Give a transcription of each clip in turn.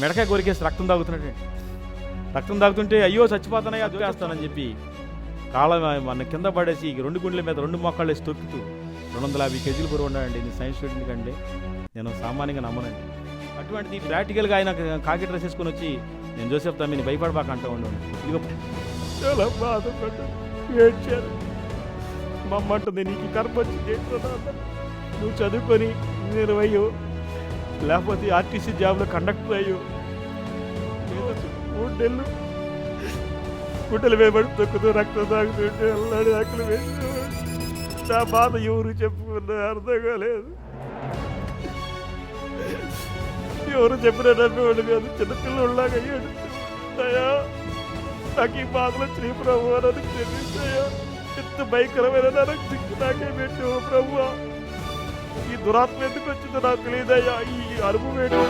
మెడకాయ కొరికేసి రక్తం తాగుతున్నాడు రక్తం తాగుతుంటే అయ్యో చచ్చిపోతానయ్యా దూకేస్తానని చెప్పి కాళ్ళ మన కింద పడేసి రెండు గుండెల మీద రెండు మొక్కలు వేసి తొక్కుతూ రెండు వందల యాభై కేజీలు బరువు ఉన్నాడండి నేను సైన్స్ స్టూడెంట్ కంటే నేను సామాన్యంగా నమ్మనండి. అటువంటిది ప్రాక్టికల్గా ఆయన కాకి డ్రెస్ వేసుకొని వచ్చి నేను జోసెఫ్ తమ్మిని భయపడబాక అంటూ ఉండవు ఇదిగో. చాలా బాధపడ్డా ఏడ్చాను. నీకు కర్మ వచ్చి నువ్వు చదువుకొని ఇంజనీర్ అయ్యో లేకపోతే ఆర్టీసీ జాబ్లో కండక్టర్ అయ్యో. మూడేళ్ళు గుడ్డలు వేయబడి తొక్కుతూ రక్తం తాగుతుంటే అల్లాడి ఆకలి వేస్తూ నా బాధ ఎవరు చెప్పుకున్నా అర్థం కాలేదు. ఎవరు చెప్పినా నమ్మేవాడు కాదు. చిన్నపిల్లలాగా అయ్యాడు అయ్యా నాకు ఈ బాధలు శ్రీ ప్రభు అని తెలియదయ్యా ఎంత భయంకరమైన నాకు దిక్కు నాకే పెట్టి ప్రభు. ఈ దురాత్మ ఎందుకు వచ్చిందో నాకు తెలియదయ్యా. ఈ అనుభవం ఏంటో?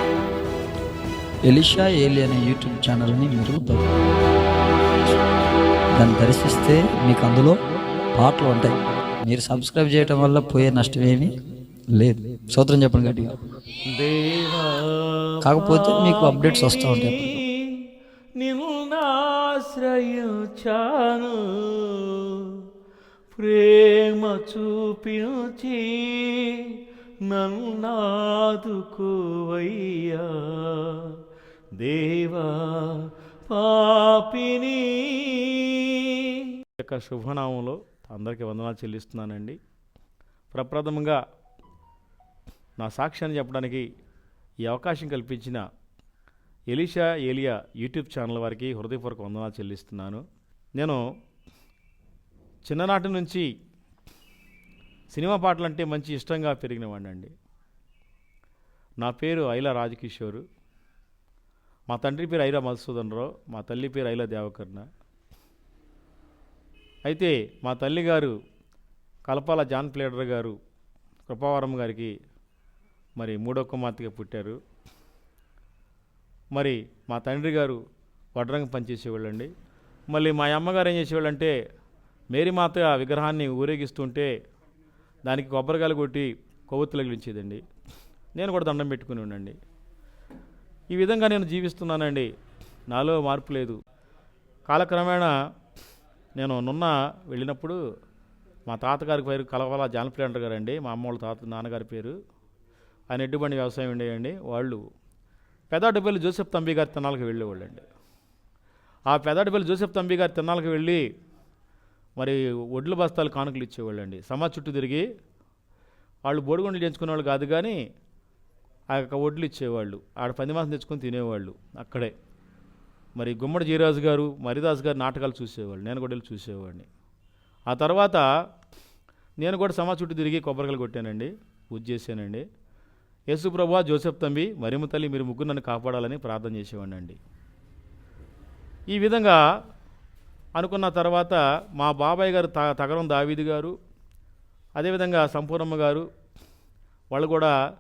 ఎలిషా ఏలి అనే యూట్యూబ్ ఛానల్ని మీరు దాన్ని దర్శిస్తే మీకు అందులో పాటలు ఉంటాయి. మీరు సబ్స్క్రైబ్ చేయటం వల్ల పోయే నష్టం ఏమీ లేదు. సూత్రం చెప్పండి గట్టిగా. దేవా కాకపోతే మీకు అప్డేట్స్ వస్తూ ఉంటాయి. ప్రేమ చూపించి నన్నాదుకోవయ్యా దేవా పాపిని. యొక్క శుభనామంలో అందరికీ వందనాలు చెల్లిస్తున్నానండి. ప్రప్రథమంగా నా సాక్ష్యాన్ని చెప్పడానికి ఈ అవకాశం కల్పించిన ఎలిషా ఏలియా యూట్యూబ్ ఛానల్ వారికి హృదయపూర్వక వందనాలు చెల్లిస్తున్నాను. నేను చిన్ననాటి నుంచి సినిమా పాటలు అంటే మంచి ఇష్టంగా పెరిగినవాడిని అండి నా పేరు ఐలా రాజకిషోరు. మా తండ్రి పేరు ఐరా మధుసూదన్ రావు మా తల్లి పేరు ఐలా దేవకర్ణ. అయితే మా తల్లి గారు కలపాల జాన్ ప్లేడర్ గారు కృపావరం గారికి మరి మూడో కుమార్తెగా పుట్టారు. మరి మా తండ్రి గారు వడ్రంగం పనిచేసేవాళ్ళండి. మళ్ళీ మా అమ్మగారు ఏం చేసేవాళ్ళంటే మేరీమాత విగ్రహాన్ని ఊరేగిస్తుంటే దానికి కొబ్బరికాయలు కొట్టి కొవ్వొత్తులు తగిలించేదండి నేను కూడా దండం పెట్టుకుని ఉండండి. ఈ విధంగా నేను జీవిస్తున్నానండి. నాలో మార్పు లేదు. కాలక్రమేణా నేను నున్న వెళ్ళినప్పుడు మా తాతగారి పేరు కలవల జానప్లేంటర్ గారు అండి మా అమ్మ వాళ్ళ తాత నాన్నగారి పేరు. ఆయన ఎడ్డుబండి వ్యవసాయం ఉండేయండి. వాళ్ళు పెదాటిపల్లి జోసెఫ్ తంబి గారి తిన్నాలకు వెళ్ళేవాళ్ళండి. ఆ పెదాడిపల్లి జోసెఫ్ తంబి గారి తిన్నాలకు వెళ్ళి మరి ఒడ్ల బస్తాలు కానుకలు ఇచ్చేవాళ్ళు అండి సమాజ చుట్టూ తిరిగి వాళ్ళు బోడిగుండలు చేయించుకునే వాళ్ళు కాదు కానీ ఆ యొక్క ఒడ్లు ఇచ్చేవాళ్ళు. ఆడ పది మాసం తెచ్చుకొని తినేవాళ్ళు అక్కడే. మరి గుమ్మడి జీరాజు గారు మరిదాస్ గారు నాటకాలు చూసేవాళ్ళు. నేను కూడా వెళ్ళి చూసేవాడిని. ఆ తర్వాత నేను కూడా సమాజ చుట్టూ తిరిగి కొబ్బరికాయలు కొట్టానండి. పూజ చేశానండి. యేసు ప్రభా జోసెఫ్ తంబి మరిమ తల్లి మీరు ముగ్గురు నన్ను కాపాడాలని ప్రార్థన చేసేవాడిని అండి ఈ విధంగా అనుకున్న తర్వాత మా బాబాయ్ గారు త తగరం దావీది గారు అదేవిధంగా సంపూర్ణమ్మ గారు వాళ్ళు కూడా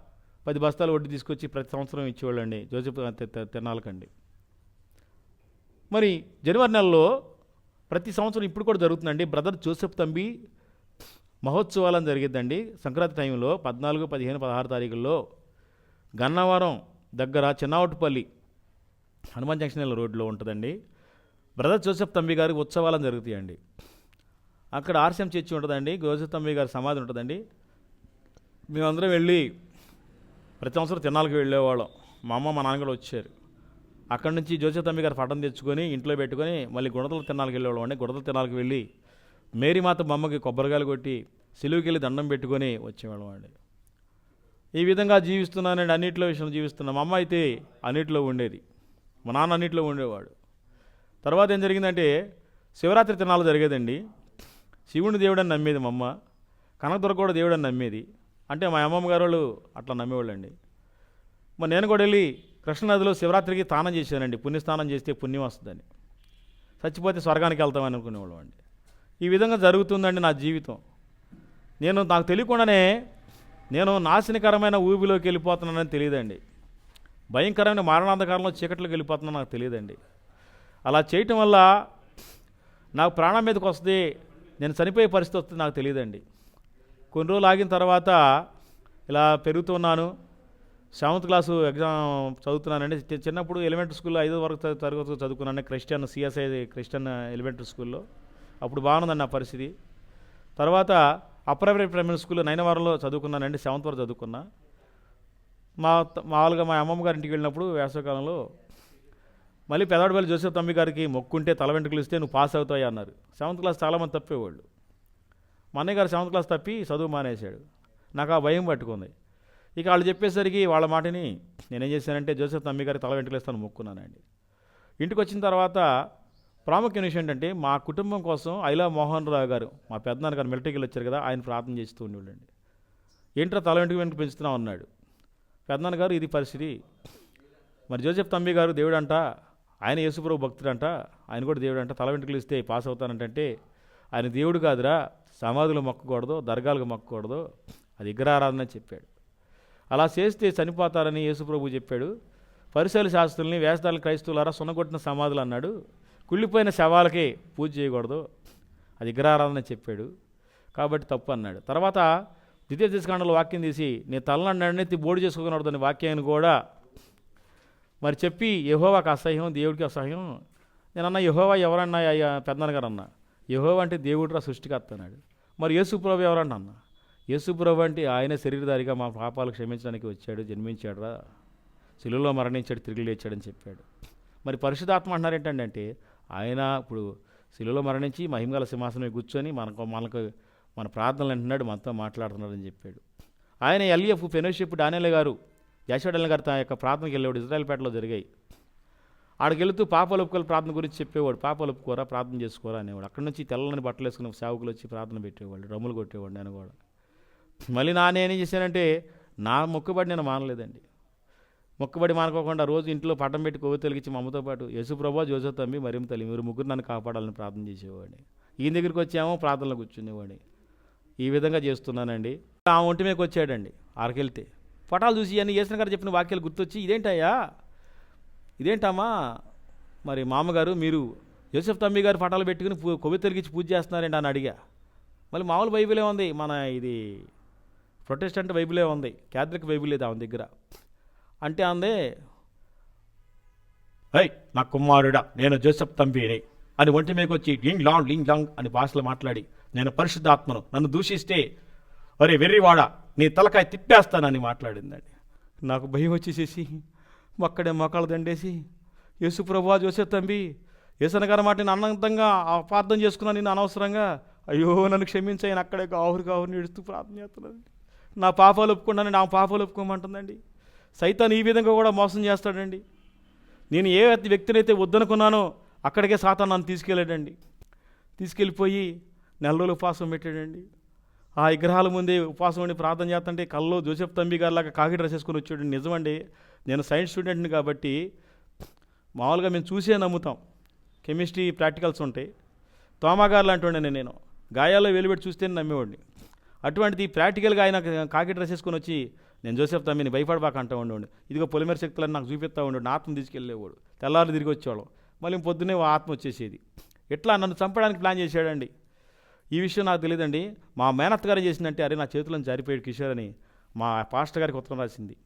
పది బస్తాలు వడ్డీ తీసుకొచ్చి ప్రతి సంవత్సరం ఇచ్చేవాళ్ళండి. జోసెఫ్ తి- తిరణాలకండి మరి జనవరి నెలలో ప్రతి సంవత్సరం ఇప్పుడు కూడా జరుగుతుందండి. బ్రదర్ జోసెఫ్ తంబి మహోత్సవాలను జరిగిద్దండి. సంక్రాంతి టైంలో పద్నాలుగు పదిహేను పదహారు తారీఖుల్లో గన్నవరం దగ్గర చిన్నావటిపల్లి హనుమాన్ జంక్షన్ రోడ్లో ఉంటుందండి. బ్రదర్ జోసెఫ్ తమ్మి గారి ఉత్సవాలను జరుగుతాయండి. అక్కడ ఆర్సిఎం చర్చి ఉంటుందండి జోసెఫ్ తమ్మి గారి సమాధి ఉంటుందండి. మేమందరం వెళ్ళి ప్రతి సంవత్సరం తిన్నాలకు వెళ్ళేవాళ్ళం. మా అమ్మ మా నాన్న కూడా వచ్చారు. అక్కడి నుంచి జోసెఫ్ తమ్మి గారు పటం తెచ్చుకొని ఇంట్లో పెట్టుకొని మళ్ళీ గుణదల తిన్నాలకు వెళ్ళేవాళ్ళం అండి. గుణదల తిన్నాలకు వెళ్ళి మేరీమాత బొమ్మకి కొబ్బరికాయలు కొట్టి సిలువుకి వెళ్ళి దండం పెట్టుకొని వచ్చేవాళ్ళం అండి. ఈ విధంగా జీవిస్తున్నానండి అన్నింటిలో విషయం జీవిస్తున్నాం మా అమ్మ అయితే అన్నింటిలో ఉండేది. మా నాన్న అన్నింటిలో ఉండేవాడు. తర్వాత ఏం జరిగిందంటే శివరాత్రి తిరణాలు జరిగేదండి. శివుని దేవుడని నమ్మేది మా అమ్మ. కనకదుర్గ కూడా దేవుడని నమ్మేది. అంటే మా అమ్మమ్మ గారు వాళ్ళు అట్లా నమ్మేవాళ్ళండి. మరి నేను కూడా వెళ్ళి కృష్ణనదిలో శివరాత్రికి స్నానం చేశానండి. పుణ్యస్నానం చేస్తే పుణ్యం వస్తుందని. చచ్చిపోతే స్వర్గానికి వెళ్తామని అనుకునేవాళ్ళం అండి. ఈ విధంగా జరుగుతుందండి నా జీవితం. నేను నాకు తెలియకుండానే నేను నాశనకరమైన ఊబిలోకి వెళ్ళిపోతున్నానని తెలియదండి. భయంకరమైన మారణాంధకారంలో చీకట్లోకి వెళ్ళిపోతున్నా నాకు తెలియదండి. అలా చేయటం వల్ల నాకు ప్రాణం మీదకి వస్తుంది. నేను చనిపోయే పరిస్థితి వస్తుంది నాకు తెలియదండి. కొన్ని రోజులు ఆగిన తర్వాత ఇలా పెరుగుతున్నాను సెవెంత్ క్లాసు ఎగ్జామ్ చదువుతున్నానండి. చిన్నప్పుడు ఎలిమెంటరీ స్కూల్లో ఐదో వరకు తరగతి చదువుకున్నాను. క్రిస్టియన్ సిఎస్ఐ క్రిస్టియన్ ఎలిమెంటరీ స్కూల్లో. అప్పుడు బాగుందండి నా పరిస్థితి. తర్వాత అప్పర్ ప్రైమరీ స్కూల్లో నైనవరంలో చదువుకున్నానండి. సెవెంత్ వరకు చదువుకున్నా. మా మామూలుగా మా అమ్మమ్మ గారి ఇంటికి వెళ్ళినప్పుడు వేసవికాలంలో మళ్ళీ పెదవాడిపల్లి జోసెఫ్ తమ్మి గారికి మొక్కుంటే తల వెంట్రుకలు ఇస్తే నువ్వు పాస్ అవుతాయి అన్నారు. సెవెంత్ క్లాస్ చాలామంది తప్పేవాళ్ళు. మా అన్నయ్య గారు సెవెంత్ క్లాస్ తప్పి చదువు మానేశాడు. నాకు ఆ భయం పట్టుకుంది. ఇక వాళ్ళు చెప్పేసరికి వాళ్ళ మాటని నేనేం చేశానంటే జోసెఫ్ తమ్మి గారికి తల వెంట్రుకలు ఇస్తాను మొక్కున్నానండి. ఇంటికి వచ్చిన తర్వాత ప్రాముఖ్యం విషయం ఏంటంటే మా కుటుంబం కోసం ఐలా మోహన్ రావు గారు మా పెద్దనాన్న గారు మిలిటరీకి వచ్చారు కదా ఆయన ప్రార్థన చేస్తూ ఉండేవాళ్ళండి. ఏంట్రా తల వెంట్రుక వెంట్రుక పెంచుతున్నావు అన్నాడు. పెద్దనాన్న గారు ఇది పరిస్థితి. మరి జోసెఫ్ తమ్మి గారు దేవుడు ఆయన యేసుప్రభు భక్తుడంట ఆయన కూడా దేవుడు అంట తల వెంట్రుకలు ఇస్తే పాస్ అవుతానంటే ఆయన దేవుడు కాదురా సమాధులు మొక్కకూడదు దర్గాలకు మొక్కకూడదు అది విగ్రహారాధన చెప్పాడు. అలా చేస్తే చనిపోతారని యేసుప్రభు చెప్పాడు. పరిశీల శాస్త్రుల్ని వేషధాల క్రైస్తవులారా సున్నగొట్టిన సమాధులు అన్నాడు. కుళ్ళిపోయిన శవాలకే పూజ చేయకూడదు అది విగ్రహారాధన చెప్పాడు. కాబట్టి తప్పు అన్నాడు. తర్వాత ద్వితీయ దశకాండలో వాక్యం తీసి నేను తలనన్నెత్తి బోడి చేసుకోకూడదు అనే వాక్యాన్ని కూడా మరి చెప్పి యహోవాకు అసహ్యం దేవుడికి అసహ్యం. నేను అన్న యహోవా ఎవరన్నా అయ్యా పెద్దనాన్న గారు అన్న యహోవా అంటే దేవుడు రా సృష్టికర్త అన్నాడు మరి యేసుప్రభు ఎవరన్నా అన్న? యేసుప్రభు అంటే ఆయన శరీరధారిగా మా పాపాలు క్షమించడానికి వచ్చాడు జన్మించాడు రా శిలువలో మరణించాడు తిరిగి లేచాడని చెప్పాడు. మరి పరిశుధాత్మ అంటున్నారు ఏంటంటే ఆయన ఇప్పుడు శిలువలో మరణించి మహిమగల సింహాసనం కూర్చొని మనకు మనకు మన ప్రార్థనలు అంటున్నాడు మనతో మాట్లాడుతున్నాడని చెప్పాడు. ఆయన ఎల్ఎఫ్ ఫెలోషిప్ డానియల్ గారు యశోడల్ గారు తన యొక్క ప్రార్థనకి వెళ్ళేవాడు ఇజ్రాయల్పేటలో జరిగాయి. ఆడికి వెళుతూ పాపలు ఒప్పుకోవాలి ప్రార్థన గురించి చెప్పేవాడు. పాపలు ఒప్పుకోరా ప్రార్థన చేసుకోరా అనేవాడు. అక్కడి నుంచి తెల్లని బట్టలు వేసుకున్న సేవకులు వచ్చి ప్రార్థన పెట్టేవాళ్ళు. రమ్ములు కొట్టేవాడు నేను కూడా మళ్ళీ నా నేనేం చేశానంటే నా మొక్కుబడి నేను మానలేదండి. మొక్కుబడి మానుకోకుండా రోజు ఇంట్లో పట్టం పెట్టి కొవ్వు తొలగించి మా అమ్మతో పాటు యేసుప్రభా జోజో తమ్మి మరిం తల్లి మీరు ముగ్గురు నన్ను కాపాడాలని ప్రార్థన చేసేవాడిని. ఈయన దగ్గరికి వచ్చామో ప్రార్థనలో కూర్చునేవాడిని. ఈ విధంగా చేస్తున్నానండి. ఆ ఒంటి మీదకి వచ్చాడండి ఆరకెళ్తే పటాలు చూసి అని యేసిన గారు చెప్పిన వాక్యాలు గుర్తొచ్చి ఇదేంటయ్యా? ఇదేంటమ్మా? మరి మామగారు మీరు యోసెఫ్ తమ్మి గారు పటాలు పెట్టుకుని పూ- కొవ్వి తొలగించి పూజ చేస్తున్నారండి అని అడిగా. మళ్ళీ మామూలు బైబిలే ఉంది. మన ఇది ప్రొటెస్టెంట్ బైబిలే ఉంది. క్యాథలిక్ బైబిల్ లేదు ఆమె దగ్గర. అంటే అందే హై నా కుమారుడా నేను జోసెఫ్ తంబిని అని ఒంటి మీకు వచ్చి లింగ్ లాంగ్ లింగ్ లాంగ్ అని భాషలో మాట్లాడి నేను పరిశుద్ధాత్మను నన్ను దూషిస్తే అరే వెర్రివాడా నీ తలకాయ తిప్పేస్తానని మాట్లాడిందండి. నాకు భయం వచ్చేసేసి అక్కడే మొక్కలు దండేసి యేసుప్రభా చూసే తంబి యేసన మాట నేను అనంతంగా అపార్థం చేసుకున్నాను నేను అనవసరంగా. అయ్యో నన్ను క్షమించాయని అక్కడే కావురు కావురు నేడుస్తూ ప్రార్థన చేస్తున్నాను నా పాపాలు ఒప్పుకున్నాను నా పాపాలు ఒప్పుకోమంటుందండి. సైతాన్ ఈ విధంగా కూడా మోసం చేస్తాడండి. నేను ఏ వ్యక్తినైతే వద్దనుకున్నానో అక్కడికే సాతాన్ నన్ను తీసుకెళ్ళాడండి. తీసుకెళ్ళిపోయి నెల రోజులు ఉపవాసం పెట్టాడండి. ఆ విగ్రహాల ముందే ఉపవాసం ఉండి ప్రార్థన చేస్తుంటే కళ్ళు జోసెఫ్ తంబి గారిలాగా కాకి డ్రెస్ వేసుకొని వచ్చాడు. నిజమండి నేను సైన్స్ స్టూడెంట్ని కాబట్టి మామూలుగా మేము చూసే నమ్ముతాం. కెమిస్ట్రీ ప్రాక్టికల్స్ ఉంటాయి. తోమాగారు లాంటి నేను. గాయాల్లో వెలుబెట్టి చూస్తేనే నమ్మేవాడిని. అటువంటిది ప్రాక్టికల్గా ఆయన కాకి డ్రెస్ వేసుకొని వచ్చి నేను జోసెఫ్ తమ్మిని భయపడబాక అంటూ ఉండేవాడు ఇదిగో పొలిమేర శక్తులను నాకు చూపిస్తూ ఉండేవాడు. ఆత్మ తీసుకెళ్ళేవాడు. తెల్లారు తిరిగి వచ్చేవాడు మళ్ళీ పొద్దున్నే ఆత్మ వచ్చేసేది. ఎట్లా నన్ను చంపడానికి ప్లాన్ చేశాడండి? ఈ విషయం నాకు తెలియదండి మా మేనత్ గారు చేసిందంటే అరే నా చేతులను జారిపోయాడు కిషోర్ అని మా పాస్టర్ గారికి ఉత్తరం రాసింది.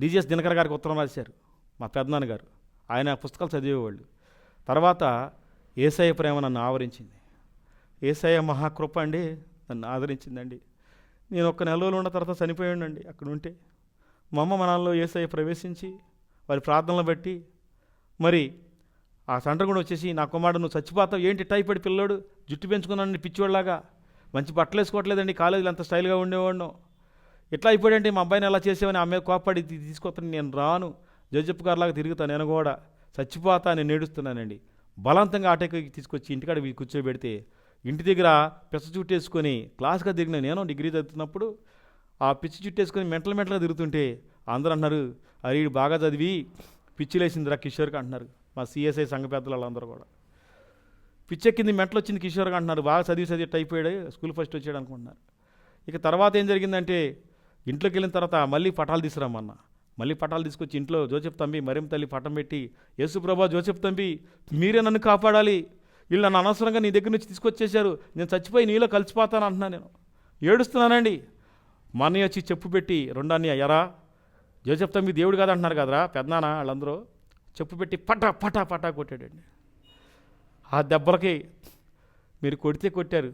డిజిఎస్ దినకర్ గారికి ఉత్తరం రాశారు మా పెద్దనాన్న గారు ఆయన పుస్తకాలు చదివేవాళ్ళు. తర్వాత ఏసయ్య ప్రేమ నన్ను ఆవరించింది. ఏసయ్య మహాకృప అండి నన్ను ఆదరించిందండి. నేను ఒక్క నెల రోజులు ఉన్న తర్వాత చనిపోయాడండి అక్కడ ఉంటే. మా అమ్మ మనాల్లో ఏసయ్య ప్రవేశించి వారి ప్రార్థనలు బట్టి మరి ఆ సెంటర్ కూడా వచ్చేసి నా కుమారుడు నువ్వు చచ్చిపోతావు. ఏంటి టైఫాయిడ్ పిల్లోడు? జుట్టు పెంచుకున్నాను పిచ్చివాళ్ళలాగా మంచి బట్టలు వేసుకోవట్లేదండి. కాలేజీలో అంత స్టైల్గా ఉండేవాడు ఎట్లా అయిపోయాడంటే మా అబ్బాయిని ఎలా చేసేవని ఆమె కోప్పడి తీసుకొస్తాను నేను రాను. జోజప్ప గారిలాగా తిరుగుతాను నేను కూడా. చచ్చిపోతా నేను నేడుస్తున్నానండి బలవంతంగా ఆటోకి తీసుకొచ్చి ఇంటికాడ కూర్చోబెడితే ఇంటి దగ్గర పిచ్చ చుట్టేసుకొని క్లాస్గా తిరిగిన నేను డిగ్రీ చదువుతున్నప్పుడు ఆ పిచ్చి చుట్టేసుకొని మెంటల్ మెంటల్గా తిరుగుతుంటే అందరూ అన్నారు అరే బాగా చదివి పిచ్చి పిచ్చిలేసిందిరా కిషోర్కి అంటున్నారు. మా సిఎస్ఐ సంఘ పెద్దలు వాళ్ళందరూ కూడా. పిచ్చెక్కింది మెంటలు వచ్చింది కిషోర్ అంటున్నారు బాగా చదివి చదివి అయిపోయాడు స్కూల్ ఫస్ట్ వచ్చాడు అనుకుంటున్నారు. ఇక తర్వాత ఏం జరిగిందంటే ఇంట్లోకి వెళ్ళిన తర్వాత మళ్ళీ పటాలు తీసుకురామన్న మళ్ళీ పటాలు తీసుకొచ్చి ఇంట్లో జోసెఫ్ తంబి మరిం తల్లి పటం పెట్టి యేసుప్రభా జోసెఫ్ తంబి మీరే నన్ను కాపాడాలి. వీళ్ళు నన్ను అనవసరంగా నీ దగ్గర నుంచి తీసుకొచ్చేశారు. నేను చచ్చిపోయి నీలో కలిసిపోతాను అంటున్నాను నేను. ఏడుస్తున్నానండి. మా అన్నయ్య వచ్చి చెప్పు పెట్టి రెండాన్ని ఎరా జోసెఫ్ తమ్మి దేవుడు కదా అంటున్నారు కదరా పెద్దనా వాళ్ళందరూ. చెప్పు పెట్టి పటా పటా పటా కొట్టాడండి. ఆ దెబ్బలకి మీరు కొడితే కొట్టారు.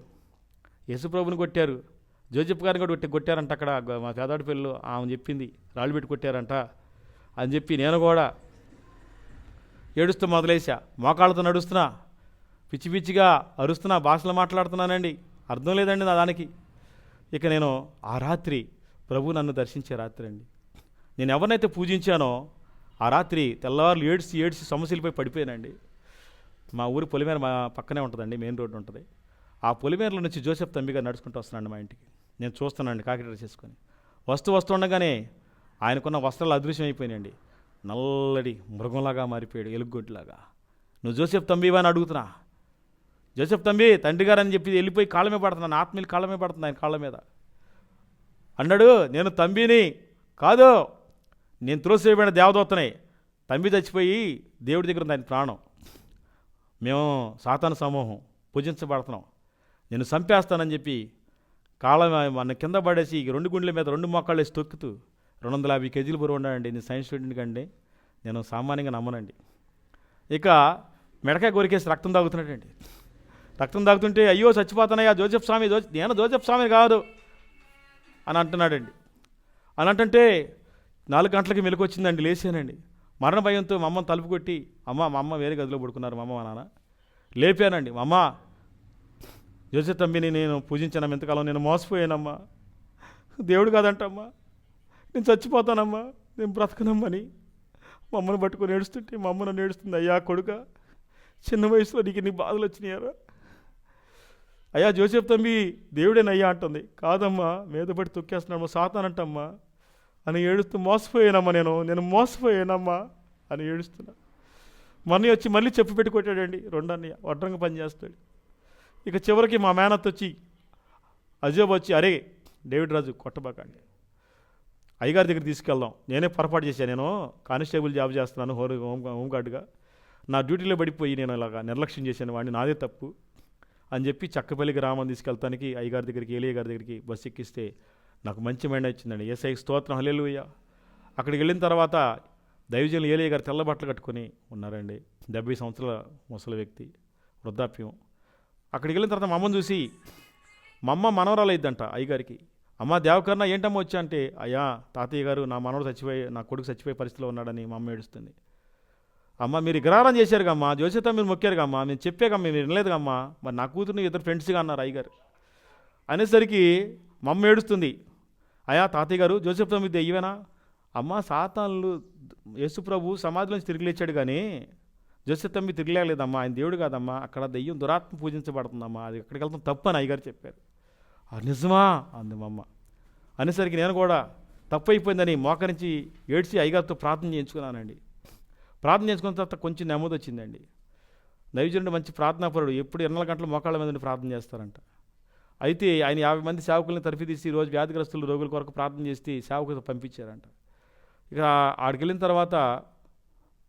యేసుప్రభుని కొట్టారు. జోజెఫ్ గారిని కూడా కొట్టి కొట్టారంట అక్కడ. మా పేదాడి పిల్లలు ఆమె చెప్పింది రాళ్ళు పెట్టి కొట్టారంట అని చెప్పి నేను కూడా ఏడుస్తూ మొదలేసా మోకాళ్ళతో నడుస్తున్నా పిచ్చి పిచ్చిగా అరుస్తున్నా భాషలో మాట్లాడుతున్నానండి. అర్థం లేదండి నా దానికి. ఇక నేను ఆ రాత్రి ప్రభు నన్ను దర్శించే రాత్రి అండి నేను ఎవరినైతే పూజించానో ఆ రాత్రి తెల్లవారులు ఏడ్చి ఏడ్చి సమస్యలపై పడిపోయానండి. మా ఊరి పొలిమేర మా పక్కనే ఉంటుందండి మెయిన్ రోడ్డు ఉంటుంది. ఆ పొలిమేరలో నుంచి జోసెఫ్ తమ్మిగా నడుచుకుంటూ వస్తున్నాను మా ఇంటికి. నేను చూస్తున్నానండి కాకి చేసుకొని. వస్తూ వస్తుండగానే ఆయనకున్న వస్త్రాలు అదృశ్యం అయిపోయినాయండి నల్లడి మృగంలాగా మారిపోయాడు ఎలుగుగొడ్లాగా నువ్వు జోసెఫ్ తంబివా అని అడుగుతున్నా. జోసెఫ్ తంబి తండ్రి గారు అని చెప్పి వెళ్ళిపోయి కాళ్ళ మీద పడుతున్నాను ఆత్మీయులు కాళ్ళ మీద పడుతుంది ఆయన కాళ్ళ మీద. అన్నాడు నేను తంబిని కాదు నేను త్రోసివేయబడిన దేవదూతనే. తమ్మి చచ్చిపోయి దేవుడి దగ్గర ఉంది ప్రాణం. మేము సాతాను సమూహం పూజించబడుతున్నాం. నేను చంపేస్తానని చెప్పి కాళ్ళ మన కింద పడేసి ఈ రెండు గుండెల మీద రెండు మొక్కలు వేసి తొక్కుతూ రెండు వందల యాభై కేజీలు బరువు ఉన్నానండి నేను సైన్స్ స్టూడెంట్ కండి. నేను సామాన్యంగా నమ్మనండి. ఇక మెడకాయ కొరికేసి రక్తం తాగుతున్నాడండి రక్తం తాగుతుంటే అయ్యో చచ్చిపోతానయ్యా జోసెఫ్ స్వామి జో నేను జోసెఫ్ స్వామి కాదు అని అంటున్నాడండి. అని అంటుంటే నాలుగు గంటలకి మెలకు వచ్చిందండి లేచానండి. మరణ భయంతో మా అమ్మని తలుపు కొట్టి అమ్మ మా అమ్మ వేరే గదిలో పడుకున్నారు మా అమ్మ మా నాన్న. లేపానండి మా అమ్మ జోసెఫ్ తమ్మిని నేను పూజించాను ఎంతకాలం నేను మోసపోయానమ్మా. దేవుడు కాదంటమ్మా. నేను చచ్చిపోతానమ్మా. నేను బ్రతకనమ్మని. మా అమ్మను పట్టుకొని ఏడుస్తుంటే మా అమ్మ నన్ను ఏడుస్తుంది అయ్యా కొడుక చిన్న వయసులో నీకు నీ బాధలు వచ్చినాయారా. అయ్యా జోసెఫ్ తమ్మి దేవుడేనయ్యా అంటుంది. కాదమ్మా మీద పడి తొక్కేస్తున్నాడు సాతానంటమ్మా. అని ఏడుస్తూ మోసపోయానమ్మా నేను నేను మోసపోయానమ్మా అని ఏడుస్తున్నా. మనీ వచ్చి మళ్ళీ చెప్పు పెట్టుకొట్టాడండి రెండన్నయ్య వడ్రంగా పని చేస్తాడు. ఇక చివరికి మా మేనత్ వచ్చి అజోబ్ వచ్చి అరే డేవిడ్ రాజు కొట్టబాకండి. అయ్యగారి దగ్గర తీసుకెళ్దాం. నేనే పొరపాటు చేశాను నేను కానిస్టేబుల్ జాబ్ చేస్తున్నాను హోమ్ హోమ్ హోంగార్డుగా. నా డ్యూటీలో పడిపోయి నేను ఇలాగా నిర్లక్ష్యం చేశాను వాడిని నాదే తప్పు అని చెప్పి చక్కపల్లి గ్రామం తీసుకెళ్తానికి అయ్యగారి దగ్గరికి ఏలియ గారి దగ్గరికి బస్సు ఎక్కిస్తే నాకు మంచి మైండ్ వచ్చిందండి. ఏసఐ స్తోత్రం హలేలుయ్య అక్కడికి వెళ్ళిన తర్వాత దైవజనులు ఏలియ గారు తెల్ల బట్టలు కట్టుకొని ఉన్నారండి. డెబ్బై సంవత్సరాల ముసలి వ్యక్తి వృద్ధాప్యం. అక్కడికి వెళ్ళిన తర్వాత మా అమ్మని చూసి మా అమ్మ మనవరాలు అయ్యగారికి. అమ్మ దేవకర్ణ ఏంటమ్మా వచ్చా? అంటే అయ్యా తాతయ్య గారు నా మనవడు చచ్చిపోయి నా కొడుకు చచ్చిపోయే పరిస్థితిలో ఉన్నాడని మా అమ్మ ఏడుస్తుంది. అమ్మ మీరు విగ్రహారం చేశారు కమ్మా జోసిత మీరు మొక్కారు కమ్మా నేను చెప్పాకమ్మా మీరు వినలేదు కమ్మా మరి నా కూతురుని ఇద్దరు ఫ్రెండ్స్గా అన్నారు అయ్యగారు. అనేసరికి మమ్మ ఏడుస్తుంది. అయ్యా తాతయ్య గారు జోసెఫ్ తమ్మి దెయ్యవేనా అమ్మ సాతాన్లు యేసుప్రభు సమాధిలోంచి తిరిగి లేచాడు కానీ జోసెఫ్ తమ్మి తిరిగిలేదమ్మా ఆయన దేవుడు కాదమ్మా అక్కడ దెయ్యం దురాత్మ పూజించబడుతుందమ్మా అది ఎక్కడికి వెళ్తాం తప్పు అని అయ్యగారు చెప్పారు. నిజమా? అంది మా అమ్మ అనేసరికి నేను కూడా తప్పు అయిపోయిందని మోకరించి ఏడ్చి అయ్యగారితో ప్రార్థన చేయించుకున్నానండి. ప్రార్థన చేసుకున్న తర్వాత కొంచెం నెమ్మది వచ్చిందండి. దైవజనుడు మంచి ప్రార్థనాపరుడు ఎప్పుడు ఇరవై గంటలు మోకాళ్ళ మీద ప్రార్థన చేస్తారంట. అయితే ఆయన యాభై మంది సేవకుల్ని తరఫి తీసి రోజు వ్యాధిగ్రస్తులు రోగుల కొరకు ప్రార్థన చేసి సేవకులు పంపించారంట. ఇక ఆడికి వెళ్ళిన తర్వాత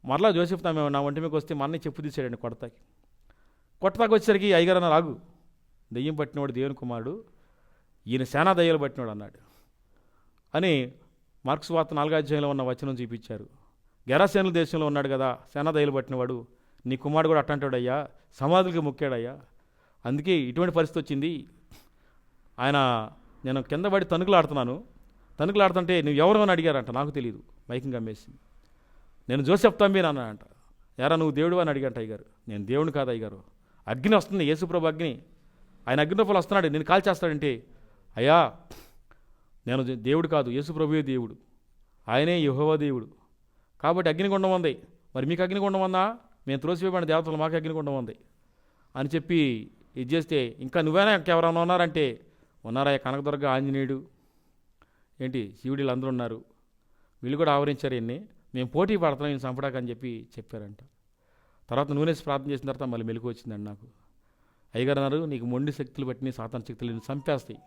మరలా జోసెఫ్ తమ నా ఒంటి మీకు వస్తే మన్నీ చెప్పు తీసాడండి కొడతాకి. కొట్టతాకి వచ్చేసరికి అయ్యగారు అన్న రాగు. దెయ్యం పట్టినవాడు దేవుని కుమారుడు. ఈయన సేనా దయ్యాలు పట్టినవాడు అన్నాడు. అని మార్క్స్ వార్త నాలుగో అధ్యాయంలో ఉన్న వచనం చూపించారు. గెరాసేనుల దేశంలో ఉన్నాడు కదా సేనా దయ్యాలు పట్టినవాడు. నీ కుమారుడు కూడా అట్టంటాడయ్యా. సమాధులకి మొక్కాడయ్యా. అందుకే ఇటువంటి పరిస్థితి వచ్చింది. ఆయన నేను కింద పడి తణుకులాడుతున్నాను. తణుకులాడుతుంటే నువ్వు ఎవరు అని అడిగారంట. నాకు తెలియదు మైకింగ్ అమ్మేసింది నేను జోసెఫ్ తంబీని అన్నాడంట. ఎరా నువ్వు దేవుడు అని అడిగంట అయ్యారు నేను దేవుని కాదు అయ్యారు అగ్ని వస్తుంది. యేసుప్రభు అగ్ని. ఆయన అగ్నిలోపల వస్తున్నాడు. నేను కాల్ చేస్తాడంటే అయ్యా నేను దేవుడు కాదు. యేసుప్రభువే దేవుడు. ఆయనే యెహోవా దేవుడు. కాబట్టి అగ్నిగుండం ఉంది. మరి మీకు అగ్నిగుండం ఉందా? మేము త్రోసివేయబడిన దేవతలు మాకు అగ్నిగుండం ఉంది. అని చెప్పి ఇది చేస్తే ఇంకా నువ్వేనా ఇంకెవరైనా ఉన్నారంటే ఉన్నారాయ కనకదుర్గ ఆంజనేయుడు. ఏంటి? శివుడు అందరూ ఉన్నారు. వీళ్ళు కూడా ఆవరించారు ఎన్ని మేము పోటీ పడతాం ఈయన చంపడానికి అని చెప్పి చెప్పారంట. తర్వాత నూనెసి ప్రార్థన చేసిన తర్వాత మళ్ళీ మెలకు వచ్చిందండి నాకు. అయ్యగారు అన్నారు నీకు మొండి శక్తులు పట్టిన సాతాన శక్తులు నేను చంపేస్తాయి.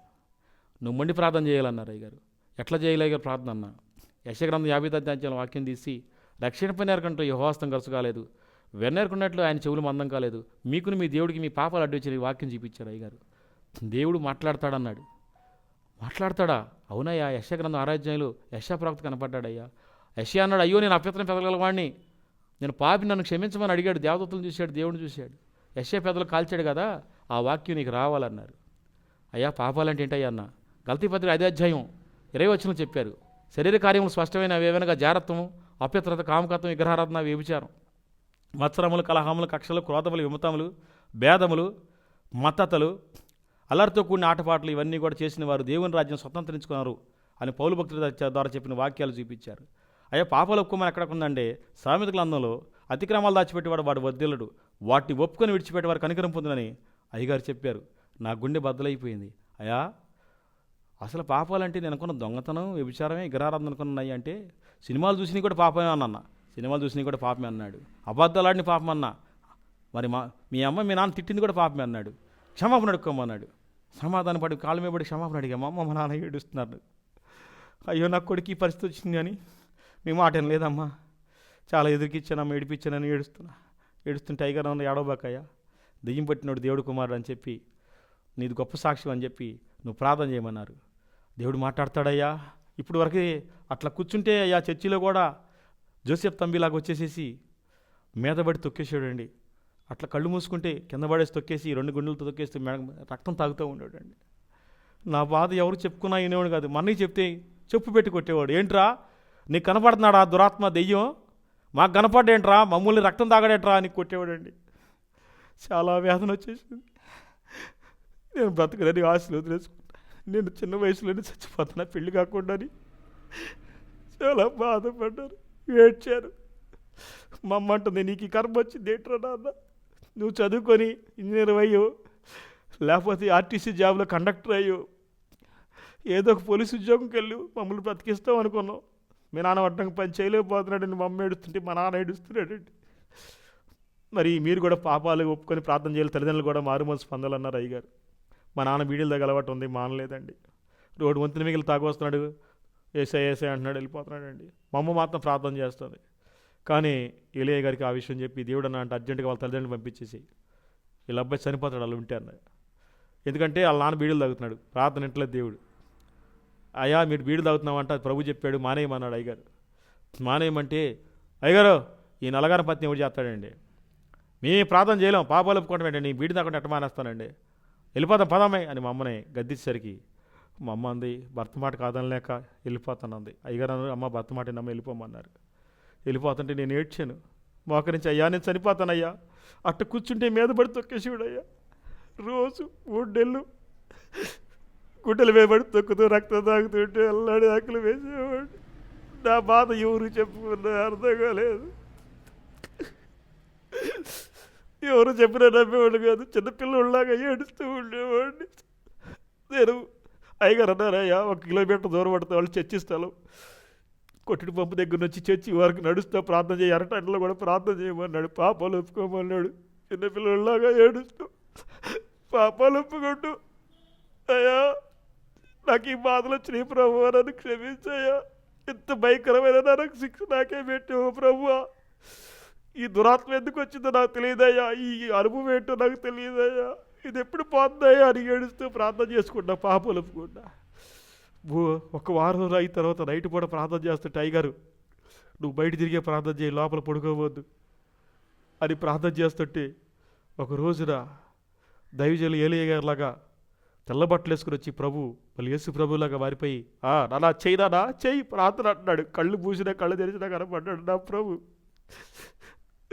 నువ్వు మొండి ప్రార్థన చేయాలన్నారు అయ్యగారు. ఎట్లా చేయాలి అయ్యగారు ప్రార్థన అన్న? యశగ్రంథం యాభై అధ్యాయం వాక్యం తీసి రక్షణ పనేరకంటూ యహోస్తం ఖర్చు కాలేదు. వెన్నేరుకున్నట్లు ఆయన చెవులు మందం కాలేదు. మీకుని మీ దేవుడికి మీ పాపాలు అడ్డు వచ్చి వాక్యం చూపించారు అయ్యగారు. దేవుడు మాట్లాడతాడన్నాడు. మాట్లాడతాడా? అవునయ్యా యశ గ్రంథం ఆరాధ్యాయులు యశా కనపడ్డాడయ్యా. యశ అన్నాడు అయ్యో నేను అభ్యర్థన పెదగలవాడిని నేను పాపి నన్ను క్షమించమని అడిగాడు దేవదత్తులను చూశాడు దేవుడిని చూశాడు. యశ పెదలు కాల్చాడు కదా ఆ వాక్యం నీకు రావాలన్నారు. అయ్యా పాపాలంటే ఏంటయ్యా అన్న? గల్తీ పత్రిక అదే అధ్యాయం ఇరవై వచ్చిన చెప్పారు. శరీర కార్యములు స్పష్టమైన అవేవనగా జారత్వము అప్యత్రత కామకత్వం విగ్రహారాధన వ్యభిచారం మత్సరములు కలహములు కక్షలు క్రోధములు విమతములు భేదములు మత్తతలు అల్లరితో కూడిన ఆటపాటలు ఇవన్నీ కూడా చేసిన వారు దేవుని రాజ్యం స్వతంత్రించుకున్నారు అని పౌలు భక్తుల ద్వారా చెప్పిన వాక్యాలు చూపించారు. అయ్యా పాపాలు ఒప్పుకోమని ఎక్కడ ఉందంటే సామెత గ్రంథంలో అతిక్రమాలు దాచిపెట్టేవాడు వాడు వద్దిల్లడు. వాటిని ఒప్పుకొని విడిచిపెట్టేవారు కనికరం పొందునని అయ్యగారు చెప్పారు. నా గుండె బద్దలైపోయింది. అయా అసలు పాపాలంటే నేను అనుకున్న దొంగతనం వ్యభిచారమే విగ్రహారాధన అనుకున్నాయి అంటే సినిమాలు చూసినవి కూడా పాపమే అన్న సినిమాలు చూసినవి కూడా పాపమే అన్నాడు. అబద్ధాలాడిని పాపం అన్నా. మరి మా మీ అమ్మ మీ నాన్న తిట్టింది కూడా పాపమే అన్నాడు. క్షమాపణ అడుక్కోమన్నాడు. సమాధానం పడి కాళ్ళ మీద పడి క్షమాపణ అడిగా మా అమ్మ మా నాన్న ఏడుస్తున్నారు. అయ్యో నా కొడుకు ఈ పరిస్థితి వచ్చింది అని. మీ మాట ఏం లేదమ్మా చాలా ఎదురుకిచ్చానమ్మా ఏడిపించానని ఏడుస్తున్నా. ఏడుస్తుంటే టైగర్ అన్న ఏడవబాకయ్యా. దెయ్యం పట్టినోడు దేవుడు కుమారుడు అని చెప్పి నీది గొప్ప సాక్ష్యం అని చెప్పి నువ్వు ప్రార్థన చేయమన్నారు. దేవుడు మాట్లాడతాడయ్యా. ఇప్పుడు వరకు అట్లా కూర్చుంటే అయ్యా చర్చిలో కూడా జోసెఫ్ తంబిలాగా వచ్చేసేసి మీదబడి తొక్కేసాడండి అట్లా కళ్ళు మూసుకుంటే కింద పడేసి తొక్కేసి రెండు గుండెలతో తొక్కేస్తే మేడం రక్తం తాగుతూ ఉండేవాడండి. నా బాధ ఎవరు చెప్పుకున్నా వినేవాడు కాదు. మన్నీ చెప్తే చెప్పు పెట్టి కొట్టేవాడు. ఏంట్రా? నీకు కనపడుతున్నాడా దురాత్మ దెయ్యం? మాకు కనపడేంట్రా మమ్మల్ని రక్తం తాగడేట్రా? అని కొట్టేవాడండి. చాలా వేదన వచ్చేసింది. నేను బ్రతకదని ఆశలు వదిలేసుకుంటా. నేను చిన్న వయసులోనే చచ్చిపోతున్నా పెళ్ళి కాకుండా చాలా బాధపడ్డారు ఏడ్చారు మా అమ్మ అంటుంది నీకు ఈ కర్మ వచ్చింది ఏంట్రా నాన్న? నువ్వు చదువుకొని ఇంజనీర్ అయ్యో లేకపోతే ఆర్టీసీ జాబ్లో కండక్టర్ అయ్యో ఏదో ఒక పోలీస్ ఉద్యోగంకి వెళ్ళు మమ్మల్ని బ్రతికిస్తాం అనుకున్నాం. మీ నాన్న వడ్డంగా పని చేయలేకపోతున్నాడండి మా మమ్మీ ఏడుస్తుంటే మా నాన్న ఏడుస్తున్నాడండి మరి మీరు కూడా పాపాలు ఒప్పుకొని ప్రార్థన చేయాలి తల్లిదండ్రులు కూడా మారుమోసి పొందాలన్నారు అయ్యగారు. మా నాన్న బీడీల దగ్గర అలవాటు ఉంది మానలేదండి. రోడ్డు వంతుని మిగిలి తాగొస్తున్నాడు ఏసై ఏసై అంటున్నాడు వెళ్ళిపోతున్నాడండి. మా అమ్మ మాత్రం ప్రార్థన చేస్తుంది. కానీ ఏలియా గారికి ఆ విషయం చెప్పి దేవుడు అన్న అంటే అర్జెంటుగా వాళ్ళ తల్లిదండ్రులు పంపించేసి వీళ్ళ అబ్బాయి చనిపోతాడు వాళ్ళు ఉంటే అన్నాడు. ఎందుకంటే వాళ్ళ నాన్న బీడులు తాగుతున్నాడు. ప్రార్థన ఇంటలేదు దేవుడు. అయ్యా మీరు బీడు తాగుతున్నామంటే అది ప్రభు చెప్పాడు మానేయమన్నాడు అయ్యగారు. మానేయమంటే అయ్యగారు ఈ నలగార పత్ని ఎవరు చేస్తాడండి? మేము ప్రార్థన చేయలేం పాపాలు ఒప్పుకోవడం ఏంటండి? నీ బీడి తాకుండా ఎట్ట మానేస్తానండి? వెళ్ళిపోతాం పదమ్మాయి అని మా అమ్మని గద్దించేసరికి మా అమ్మ అంది భర్త మాట కాదనలేక వెళ్ళిపోతానంది. అయ్యగారు అమ్మ భర్త మాట నమ్మ వెళ్ళిపోమన్నారు వెళ్ళిపోతుంటే నేను ఏడ్చాను. మోకరించి అయ్యా నేను చనిపోతానయ్యా. అట్ట కూర్చుంటే మీద పడి తొక్కేసేవాడయ్యా రోజు మూడు గుడ్డలు వేయబడి తొక్కుతూ రక్తం తాగుతుంటే అల్లాడి ఆకులు వేసేవాడు నా బాధ ఎవరు చెప్పుకున్నా అర్థం కాలేదు. ఎవరు చెప్పినా నమ్మేవాడు కాదు. చిన్నపిల్లలాగా ఏడుస్తూ ఉండేవాడిని. నేను అయ్యగారు అన్నారయ్యా ఒక కిలోమీటర్ దూరం పడితే వాళ్ళు చర్చిస్తాను కొట్టుడు పంపు దగ్గర నుంచి చర్చి వరకు నడుస్తూ ప్రార్థన చేయి. అరటంలో కూడా ప్రార్థన చేయమన్నాడు. పాపాలు ఒప్పుకోమన్నాడు. చిన్నపిల్లలాగా ఏడుస్తూ పాపాలు ఒప్పుకుంటూ అయ్యా నాకు ఈ బాధలు వచ్చినాయి ప్రభు నన్ను క్షమించయ్యా. ఎంత భయంకరమైన నాకు శిక్ష నాకే పెట్టావు ప్రభు ఈ దురాత్మ ఎందుకు వచ్చిందో నాకు తెలియదయ్యా. ఈ అనుభవం ఏంటో నాకు తెలియదయ్యా. ఇది ఎప్పుడు పోతుందయ్యా? అని ఏడుస్తూ ప్రార్థన చేసుకుంటా పాపలు ఒప్పుకుంటా. ఒక వారం అయిన తర్వాత నైట్ పూట ప్రార్థన చేస్తుంటే అయ్యగారు నువ్వు బయట తిరిగే ప్రార్థన చేయి లోపల పడుకోవద్దు అని ప్రార్థన చేస్తుంటే ఒక రోజున దైవజలు ఏలియ గారిలాగా తెల్ల బట్టలు వేసుకుని వచ్చి ప్రభు మళ్ళీ యేసు ప్రభులాగా మారిపోయి ఆ నానా చెయ్యి నానా చేయి ప్రార్థన అంటున్నాడు. కళ్ళు మూసినా కళ్ళు తెరిచినా కనపడ్డాడు నా ప్రభు.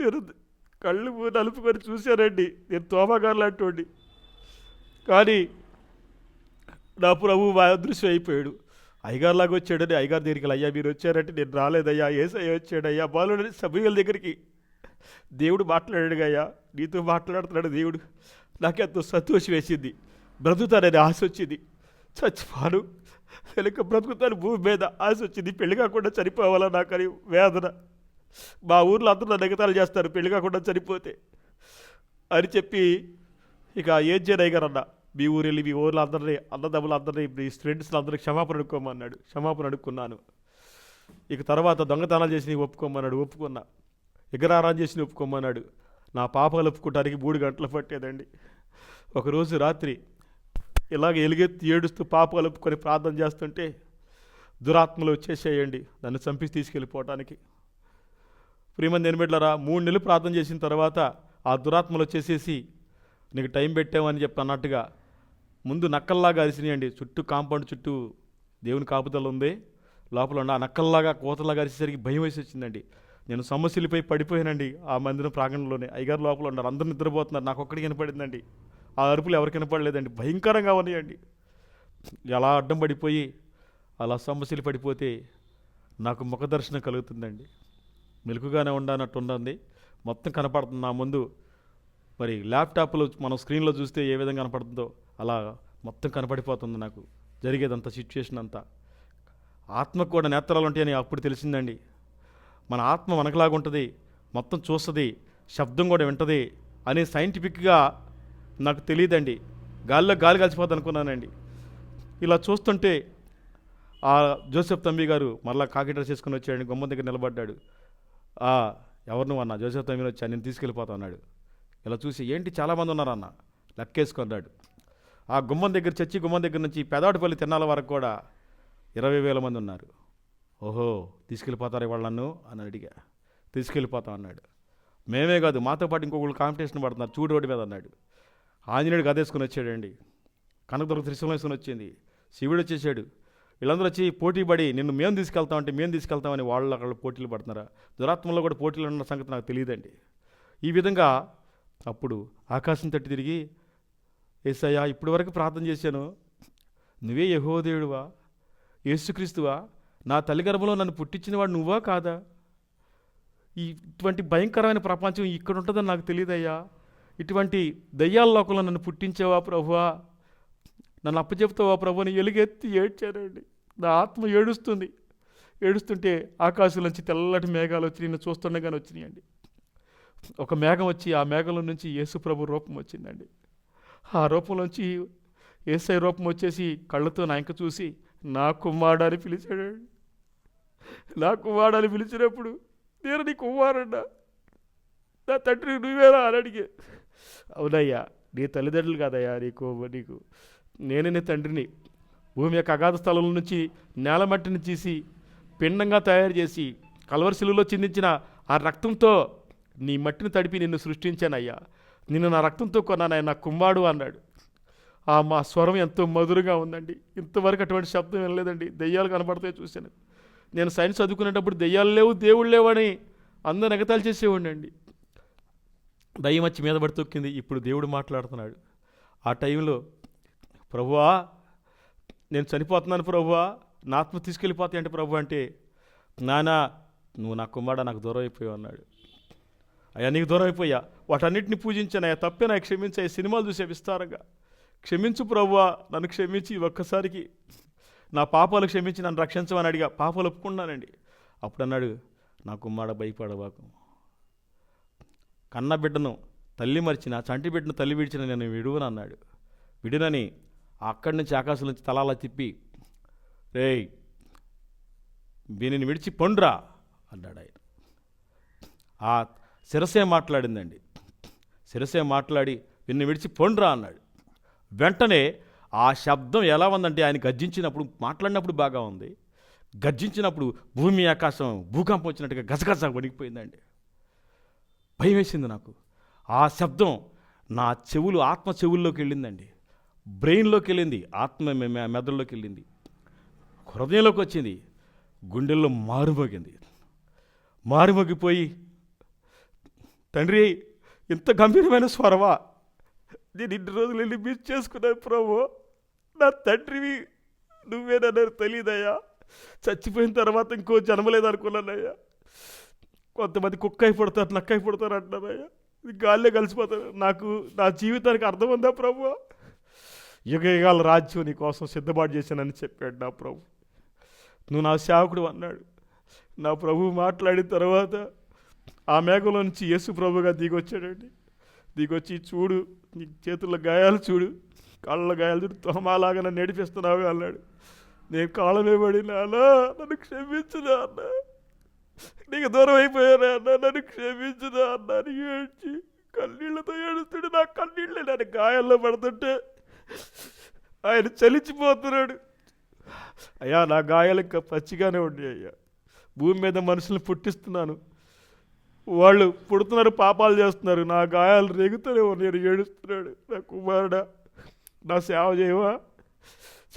నేను కళ్ళు నలుపుకొని చూశానండి. నేను తోమగారు లాంటి కానీ నా ప్రభు అదృశ్యం అయిపోయాడు. అయ్యగారులాగా వచ్చాడని అయ్యగారి దగ్గరికి అయ్యా మీరు వచ్చారంటే నేను రాలేదయ్యా ఏసయ్య వచ్చాడయ్యా బాలుడని సభ్యుల దగ్గరికి. దేవుడు మాట్లాడాడు అయ్యా నీతో మాట్లాడుతున్నాడు దేవుడు. నాకెంతో సంతోషం వేసింది. బ్రతుకుతానని ఆశ వచ్చింది. చచ్చిపోను. వెనుక బ్రతుకుతాను భూమి మీద ఆశ వచ్చింది. పెళ్ళి కాకుండా చనిపోవాలా నాకని వేదన. మా ఊర్లో అందరూ నగతాలు చేస్తారు పెళ్ళి కాకుండా చనిపోతే. అని చెప్పి ఇక ఏం చేయను గారు అన్న మీ ఊరు వెళ్ళి మీ ఊర్లో అందరినీ అన్నదమ్ములు అందరినీ మీ ఫ్రెండ్స్ అందరినీ క్షమాపణ అడుక్కోమన్నాడు. క్షమాపణ అడుక్కున్నాను. ఇక తర్వాత దొంగతనాలు చేసి నీకు ఒప్పుకోమన్నాడు. ఒప్పుకున్నా. ఎగరారాం చేసి ఒప్పుకోమన్నాడు. నా పాపాలు ఒప్పుకోవడానికి మూడు గంటలు పట్టేదండి. ఒకరోజు రాత్రి ఇలాగ ఎలుగెత్తి ఏడుస్తూ పాపాలు ఒప్పుకొని ప్రార్థన చేస్తుంటే దురాత్మలు వచ్చేసేయండి. నన్ను చంపి తీసుకెళ్ళిపోవటానికి. ప్రియమంది ఎనిమిట్లరా మూడు నెలలు ప్రార్థన చేసిన తర్వాత ఆ దురాత్మలు వచ్చేసేసి నీకు టైం పెట్టామని చెప్పి అన్నట్టుగా ముందు నక్కల్లాగా అరిసినాయండి. చుట్టూ కాంపౌండ్ చుట్టూ దేవుని కాపుదల ఉంది లోపల ఉన్న ఆ నక్కల్లాగా కోతలాగా అరిసేసరికి భయం వేసి వచ్చిందండి. నేను సమస్యలపై పడిపోయానండి ఆ మందిరం ప్రాంగణంలోనే. అయ్యగారు లోపల ఉన్నారు. అందరూ నిద్రపోతున్నారు. నాకు ఒక్కడికి కనపడిందండి ఆ అరుపులు ఎవరికి కనపడలేదండి భయంకరంగా ఉన్నాయండి. ఎలా అడ్డం పడిపోయి అలా సమస్యలు పడిపోతే నాకు ముఖ దర్శనం కలుగుతుందండి. మెలుకుగానే ఉండనట్టు ఉంటుంది మొత్తం కనపడుతుంది. నా ముందు మరి ల్యాప్టాప్లో మనం స్క్రీన్లో చూస్తే ఏ విధంగా కనపడుతుందో. అలా మొత్తం కనపడిపోతుంది నాకు. జరిగేదంత సిచ్యువేషన్ అంతా. ఆత్మకు కూడా నేత్రాలు ఉంటాయని అప్పుడు తెలిసిందండి. మన ఆత్మ మనకులాగా ఉంటుంది మొత్తం చూస్తుంది శబ్దం కూడా వింటుంది అని సైంటిఫిక్గా నాకు తెలియదండి. గాలిలో గాలి కలిసిపోద్ది అనుకున్నానండి. ఇలా చూస్తుంటే ఆ జోసెఫ్ తమ్మి గారు మరలా కాకిటర్ చేసుకుని వచ్చాడు గుమ్మ దగ్గర నిలబడ్డాడు. ఎవరు నువ్వు అన్న? జోసెఫ్ తమ్మిని వచ్చా? నేను తీసుకెళ్ళిపోతా అన్నాడు. ఇలా చూసి ఏంటి? చాలామంది ఉన్నారన్న. లెక్కేసుకున్నాడు ఆ గుమ్మం దగ్గర చచ్చి గుమ్మం దగ్గర నుంచి పెదాటిపల్లి తిన్నాల వరకు కూడా ఇరవై వేల మంది ఉన్నారు. ఓహో తీసుకెళ్ళిపోతారు ఇవాళ నన్ను? అని అడిగా. తీసుకెళ్ళిపోతాం అన్నాడు. మేమే కాదు మాతో పాటు ఇంకొకళ్ళు కాంపిటీషన్ పడుతున్నారు చూడు రోడ్డు మీద అన్నాడు. ఆంజనేయుడు గదేసుకుని వచ్చాడండి. కనకదుర్గ త్రిశూలం వేసుకుని వచ్చింది. శివుడు వచ్చేసాడు. వీళ్ళందరూ వచ్చి పోటీ పడి నిన్ను మేము తీసుకెళ్తామంటే మేము తీసుకెళ్తామని వాళ్ళు అక్కడ పోటీలు పడుతున్నారా? దురాత్మలో కూడా పోటీలు ఉన్న సంగతి నాకు తెలియదండి. ఈ విధంగా అప్పుడు ఆకాశం తట్టి తిరిగి ఏసయ్యా ఇప్పటి వరకు ప్రార్థన చేశాను. నువ్వే యహోదేవుడువా యేసుక్రీస్తువా? నా తల్లి గర్భంలో నన్ను పుట్టించినవాడు నువ్వా కాదా? ఇటువంటి భయంకరమైన ప్రపంచం ఇక్కడ ఉంటుందని నాకు తెలియదయ్యా. ఇటువంటి దయ్యాల లోకంలో నన్ను పుట్టించావా ప్రభువా? నన్ను అప్పచెప్తావా ప్రభు అని ఎలుగెత్తి ఏడ్చారండి నా ఆత్మ ఏడుస్తుంది. ఏడుస్తుంటే ఆకాశం నుంచి తెల్లటి మేఘాలు వచ్చి నిన్ను చూస్తుండగానే వచ్చినాయండి. ఒక మేఘం వచ్చి ఆ మేఘంలో నుంచి యేసు ప్రభు రూపం వచ్చిందండి. ఆ రూపంలోంచి ఏసై రూపం వచ్చేసి కళ్ళతో నా ఇంక చూసి నా కుమారుడని పిలిచాడు. నా కుమారుడని పిలిచినప్పుడు నేను నీ కుమారుడా నా తండ్రి నువ్వేనా అని అడిగే. అవునయ్యా నీ తల్లిదండ్రులు కాదయ్యా నీకు నీకు. నేనే నీ తండ్రిని. భూమి యొక్క అగాధ స్థలం నుంచి నేల మట్టిని తీసి పిండంగా తయారు చేసి కలవరిశిలులో చిందించిన ఆ రక్తంతో నీ మట్టిని తడిపి నిన్ను సృష్టించానయ్యా. నిన్ను నా రక్తంతో కొన్నానయ్య నా కుమ్మాడు అన్నాడు. ఆ మా స్వరం ఎంతో మధురంగా ఉందండి. ఇంతవరకు అటువంటి శబ్దం వినలేదండి. దెయ్యాలు కనపడతాయి చూశాను. నేను సైన్స్ చదువుకునేటప్పుడు దెయ్యాలు లేవు దేవుళ్ళు లేవని అందరు ఎగతాలు చేసేవాడిని అండి. దయ్యం వచ్చి మీద పడి తొక్కింది. ఇప్పుడు దేవుడు మాట్లాడుతున్నాడు. ఆ టైంలో ప్రభువా నేను చనిపోతున్నాను ప్రభువా నా ఆత్మ తీసుకెళ్ళిపోతాయి అంటే ప్రభు అంటే నానా నువ్వు నా కుమారుడు నాకు దూరం అయిపోయావు అన్నాడు. అయ్యా నీకు దూరం అయిపోయా వాటన్నిటిని పూజించానయ్యా తప్పే నాకు క్షమించా. ఈ సినిమాలు చూసే విస్తారంగా. క్షమించు ప్రవ్వా నన్ను క్షమించి ఒక్కసారికి. నా పాపాలు క్షమించి నన్ను రక్షించమని అడిగా. పాపాలు ఒప్పుకున్నానండి అప్పుడు అన్నాడు నా కుమ్మాడ భయపడవాకు కన్న బిడ్డను తల్లి మరిచిన చంటి బిడ్డను తల్లి విడిచిన నేను విడువను అన్నాడు. విడునని అక్కడి నుంచి ఆకాశం నుంచి తలాలా తిప్పి రేయ్ దీనిని విడిచి పండురా అన్నాడు ఆయన. ఆ శిరసే మాట్లాడిందండి. శిరసే మాట్లాడి నిన్ను విడిచి పొండ్రా అన్నాడు. వెంటనే ఆ శబ్దం ఎలా ఉందంటే ఆయన గర్జించినప్పుడు మాట్లాడినప్పుడు బాగా ఉంది. గర్జించినప్పుడు భూమి ఆకాశం భూకంపం వచ్చినట్టుగా గజగజ వణికిపోయిందండి. భయం వేసింది నాకు. ఆ శబ్దం నా చెవులు ఆత్మ చెవుల్లోకి వెళ్ళిందండి. బ్రెయిన్లోకి వెళ్ళింది ఆత్మ మెదడులోకి వెళ్ళింది. హృదయంలోకి వచ్చింది. గుండెల్లో మారుమోగింది. మారుమోగిపోయి తండ్రి ఇంత గంభీరమైన స్వరమా నేను ఇన్ని రోజులు వెళ్ళి మిస్ చేసుకున్నాను ప్రభు. నా తండ్రివి నువ్వేనన్నారు తెలియదయ్యా చచ్చిపోయిన తర్వాత ఇంకో జన్మలేదనుకున్నానయ్యా. కొంతమంది కుక్క అయిపడతారు నక్క అయిపడతారు అంటున్నారయ్యా గాల్లో కలిసిపోతారు. నాకు నా జీవితానికి అర్థం ఉందా ప్రభు? యుగ యుగాల రాజ్యం నీ కోసం సిద్ధపాటు చేశానని చెప్పాడు నా ప్రభు. నువ్వు నా సేవకుడు అన్నాడు. నా ప్రభు మాట్లాడిన తర్వాత ఆ మేఘంలో నుంచి యేసు ప్రభుగా దిగొచ్చాడండి. దిగొచ్చి చూడు నీ చేతుల్లో గాయాలు చూడు. కాళ్ళ గాయాలు చూడు. తోమాలాగా నన్ను నడిపిస్తున్నావు అన్నాడు. నేను కాళ్ళమే పడినానా నన్ను క్షమించునా అన్న నీకు దూరం అయిపోయానా అన్న? నన్ను క్షమించుదా అన్న అని ఏడ్చి కన్నీళ్ళతో ఏడుస్తుంటే నా కన్నీళ్ళే నన్ను గాయాల్లో పడుతుంటే ఆయన చలించిపోతున్నాడు. అయ్యా నా గాయాలు ఇంకా పచ్చిగానే ఉండే అయ్యా. భూమి మీద మనుషుల్ని పుట్టిస్తున్నాను. వాళ్ళు పుడుతున్నారు పాపాలు చేస్తున్నారు. నా గాయాలు రేగుతూనే నేను ఏడుస్తున్నాడు. నా కుమారుడా నా సేవ చేయవా?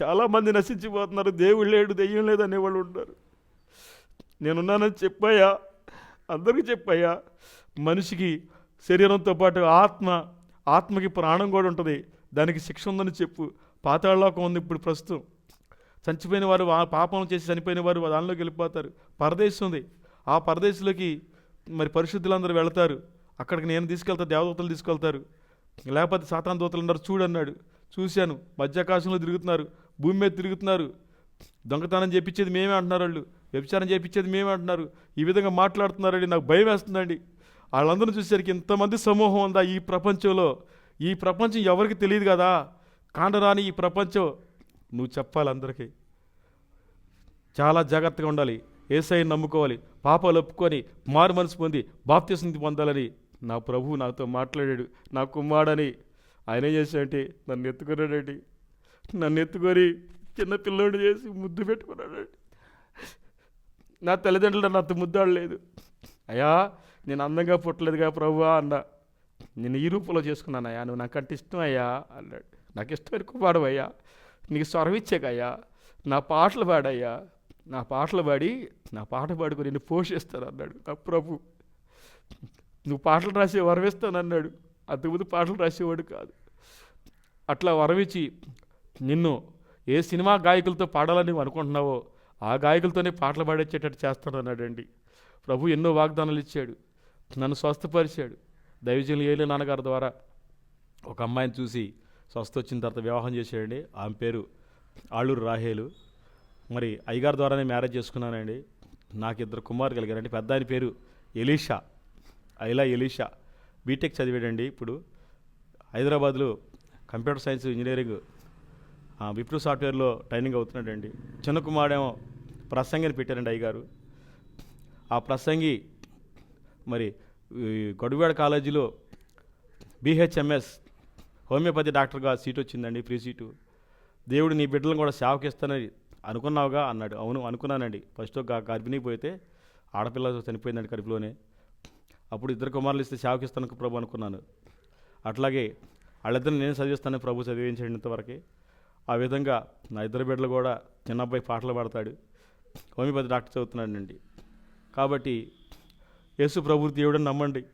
చాలామంది నశించిపోతున్నారు. దేవుడు లేడు దెయ్యం లేదు అనేవాళ్ళు ఉంటారు నేనున్నానని చెప్పాయా అందరికీ చెప్పాయా మనిషికి శరీరంతో పాటు ఆత్మ ఆత్మకి ప్రాణం కూడా ఉంటుంది. దానికి శిక్ష ఉందని చెప్పు. పాతాళలోకం ఉంది ఇప్పుడు ప్రస్తుతం. చనిపోయిన వారు ఆ పాపం చేసి చనిపోయిన వారు దానిలోకి వెళ్ళిపోతారు. పరదేశం ఉంది. ఆ పరదేశంలోకి మరి పరిశుద్ధులందరూ వెళతారు. అక్కడికి నేను తీసుకెళ్తా దేవదూతలు తీసుకెళ్తారు. లేకపోతే సాతాన్ దూతలు ఉన్నారు చూడన్నాడు చూశాను. మధ్యాకాశంలో తిరుగుతున్నారు. భూమి మీద తిరుగుతున్నారు. దొంగతనం చేపించేది మేమే అంటున్నారు వాళ్ళు. వ్యభిచారం చేపించేది మేమే అంటున్నారు. ఈ విధంగా మాట్లాడుతున్నారండి. నాకు భయం వేస్తుందండి. వాళ్ళందరూ చూసేసరికి ఇంతమంది సమూహం ఉందా ఈ ప్రపంచంలో? ఈ ప్రపంచం ఎవరికి తెలియదు కదా? కాండరాని ఈ ప్రపంచం. నువ్వు చెప్పాలి అందరికీ. చాలా జాగ్రత్తగా ఉండాలి. ఏసైని నమ్ముకోవాలి పాపాలు ఒప్పుకొని మారు మనసు పొంది బాప్తీసం పొందాలని నా ప్రభువు నాతో మాట్లాడాడు నా కుమారుడని. ఆయన ఏం చేశాడంటే నన్ను ఎత్తుకున్నాడండి. నన్ను ఎత్తుకొని చిన్న పిల్లోడు చేసి ముద్దు పెట్టుకున్నాడండి. నా తల్లిదండ్రులు నన్ను అంత ముద్దాడలేదు. అయ్యా నేను అందంగా పుట్టలేదుగా ప్రభువా అన్న. నేను ఈ రూపంలో చేసుకున్నానయ్యా నువ్వు నాకంటే ఇష్టం అయ్యా అన్నాడు. నాకు ఇష్టమైన కుమారుడు అయ్యా నీకు స్వరం ఇచ్చాకయ్యా నా పాటలు పాడయ్యా. నా పాటలు పాడి నా పాట పాడుకొని నేను పోషిస్తాను అన్నాడు నా ప్రభు నువ్వు పాటలు రాసే వరమిస్తాను అన్నాడు అంతకుముందు పాటలు రాసేవాడు కాదు. అట్లా వరమిచ్చి నిన్ను ఏ సినిమా గాయకులతో పాడాలని నువ్వు అనుకుంటున్నావో ఆ గాయకులతోనే పాటలు పాడేచ్చేటట్టు చేస్తాను అన్నాడండి ప్రభు ఎన్నో వాగ్దానాలు ఇచ్చాడు. నన్ను స్వస్థపరిచాడు. దైవజనులు ఏలే నాన్నగారి ద్వారా ఒక అమ్మాయిని చూసి స్వస్థ వచ్చిన తర్వాత వివాహం చేశాడండి. ఆమె పేరు ఆళ్ళూరు రాహేలు. మరి అయ్యగారి ద్వారానే మ్యారేజ్ చేసుకున్నానండి. నాకు ఇద్దరు కుమారు కలిగారండి. పెద్ద ఆయన పేరు ఎలీషా. ఐలా ఎలీషా. బీటెక్ చదివాడండి ఇప్పుడు. హైదరాబాద్లో కంప్యూటర్ సైన్స్ ఇంజనీరింగ్ విప్రూ సాఫ్ట్వేర్లో ట్రైనింగ్ అవుతున్నాడండి. చిన్న కుమారుడేమో ప్రసంగిని పెట్టారండి అయ్యగారు. ఆ ప్రసంగి మరి ఈ గొడవాడ కాలేజీలో బీహెచ్ఎంఎస్ హోమియోపతి డాక్టర్గా సీట్ వచ్చిందండి ఫ్రీ సీటు. దేవుడు నీ బిడ్డలను కూడా సేవకిస్తానని అనుకున్నావుగా అన్నాడు. అవును అనుకున్నానండి. ఫస్ట్ ఒక గర్భిణీ పోతే ఆడపిల్ల చనిపోయిందండి కడుపులోనే. అప్పుడు ఇద్దరు కుమారులు ఇస్తే సేవకి ప్రభు అనుకున్నాను. అట్లాగే వాళ్ళిద్దరిని నేను చదివిస్తాను ప్రభు చదివించండి ఇంతవరకు. ఆ విధంగా నా ఇద్దరు బిడ్డలు కూడా చిన్న అబ్బాయి పాటలు పాడతాడు. హోమియోపతి డాక్టర్ చదువుతున్నాడండి. కాబట్టి యేసు ప్రభు దేవుడని నమ్మండి.